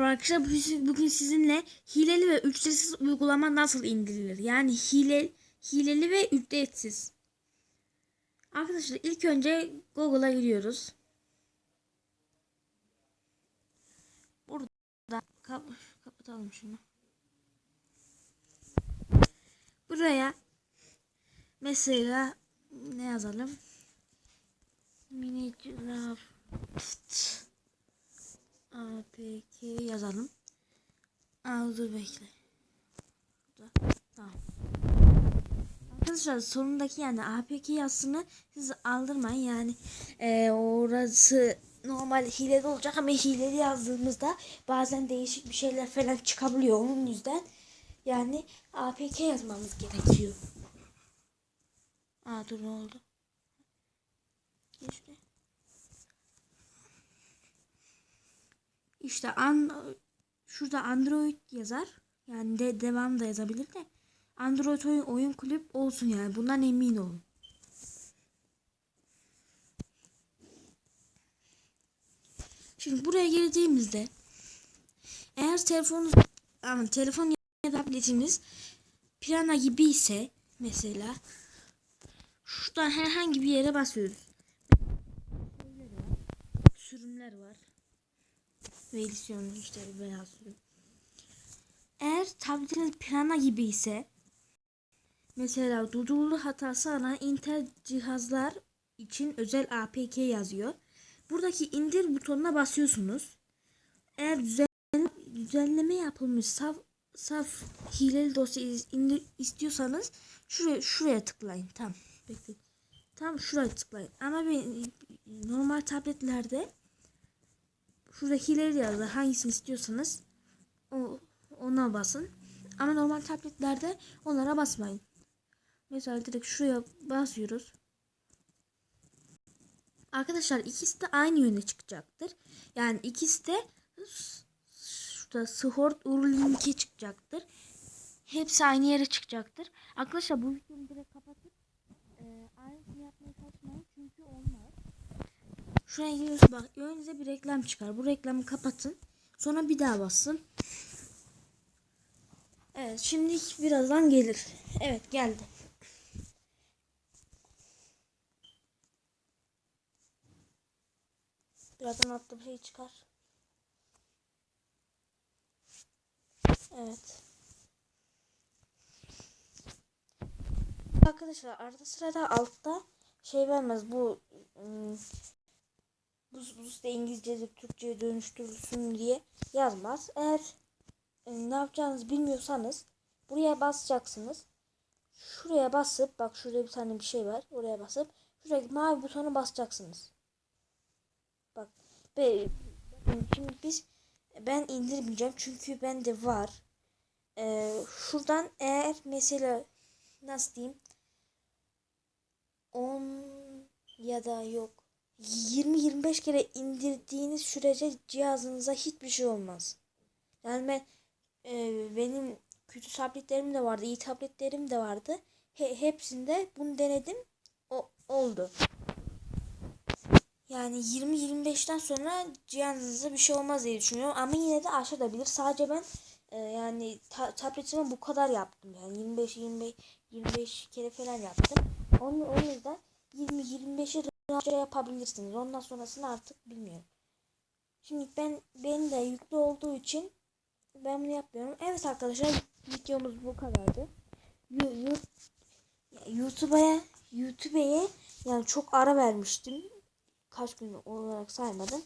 Arkadaşlar bugün sizinle hileli ve ücretsiz uygulama nasıl indirilir? Yani hile, hileli ve ücretsiz. Arkadaşlar ilk önce Google'a giriyoruz. Burada kap kapatalım şunu. Buraya mesela ne yazalım? Minecraft APK yazalım. Aa, dur bekle. Burada. Tamam. Arkadaşlar sonundaki yani APK yazısını siz aldırmayın yani e, orası normal hileli olacak ama hileli yazdığımızda bazen değişik bir şeyler falan çıkabiliyor onun yüzden yani APK yazmamız gerekiyor. Aa dur ne oldu? İşte. İşte an şurada Android yazar. Yani de devam da yazabilir de. Android oyun, oyun kulüp olsun yani. Bundan emin olun. Şimdi buraya geldiğimizde eğer telefonunuz ama telefon ya da tabletiniz Pirana gibi ise mesela şuradan herhangi bir yere basıyoruz. Sürümler var ve edisyonu işte beyaz. Eğer tabletiniz Pirana gibi ise mesela dudullu hatası alan Intel cihazlar için özel APK yazıyor. Buradaki indir butonuna basıyorsunuz. Eğer düzen, düzenleme yapılmış saf, saf hileli dosya indir istiyorsanız şuraya şuraya tıklayın. Tam bekleyin. Tam şuraya tıklayın. Ama ben, normal tabletlerde şurada hileli yazdı. Hangisini istiyorsanız ona basın. Ama normal tabletlerde onlara basmayın. Mesela direkt şuraya basıyoruz. Arkadaşlar ikisi de aynı yöne çıkacaktır. Yani ikisi de şurada Sword Urlink'e çıkacaktır. Hepsi aynı yere çıkacaktır. Arkadaşlar bu videomu direkt kapatıp e, aynısını yapmaya çalışmayın. Şuraya giriyorsun bak önünüze bir reklam çıkar. Bu reklamı kapatın. Sonra bir daha basın. Evet şimdi birazdan gelir. Evet geldi. Birazdan altta bir şey çıkar. Evet. Arkadaşlar arada sırada altta şey vermez bu ım, bu, bu site İngilizce Türkçe'ye dönüştürülsün diye yazmaz. Eğer e, ne yapacağınızı bilmiyorsanız buraya basacaksınız. Şuraya basıp bak şurada bir tane bir şey var. Oraya basıp şuradaki mavi butona basacaksınız. Bak be, şimdi biz ben indirmeyeceğim çünkü bende var. Ee, şuradan eğer mesela nasıl diyeyim 10 ya da yok 20-25 kere indirdiğiniz sürece cihazınıza hiçbir şey olmaz. Yani ben e, benim kötü tabletlerim de vardı, iyi tabletlerim de vardı. He, hepsinde bunu denedim. O oldu. Yani 20-25'ten sonra cihazınıza bir şey olmaz diye düşünüyorum. Ama yine de aşabilir. Sadece ben e, yani ta tabletime bu kadar yaptım. Yani 25-25 25 kere falan yaptım. Onun, o yüzden 20-25'i rahatça yapabilirsiniz. Ondan sonrasını artık bilmiyorum. Şimdi ben benim de yüklü olduğu için ben bunu yapmıyorum. Evet arkadaşlar videomuz bu kadardı. YouTube'a YouTube'ye yani çok ara vermiştim. Kaç gün olarak saymadım.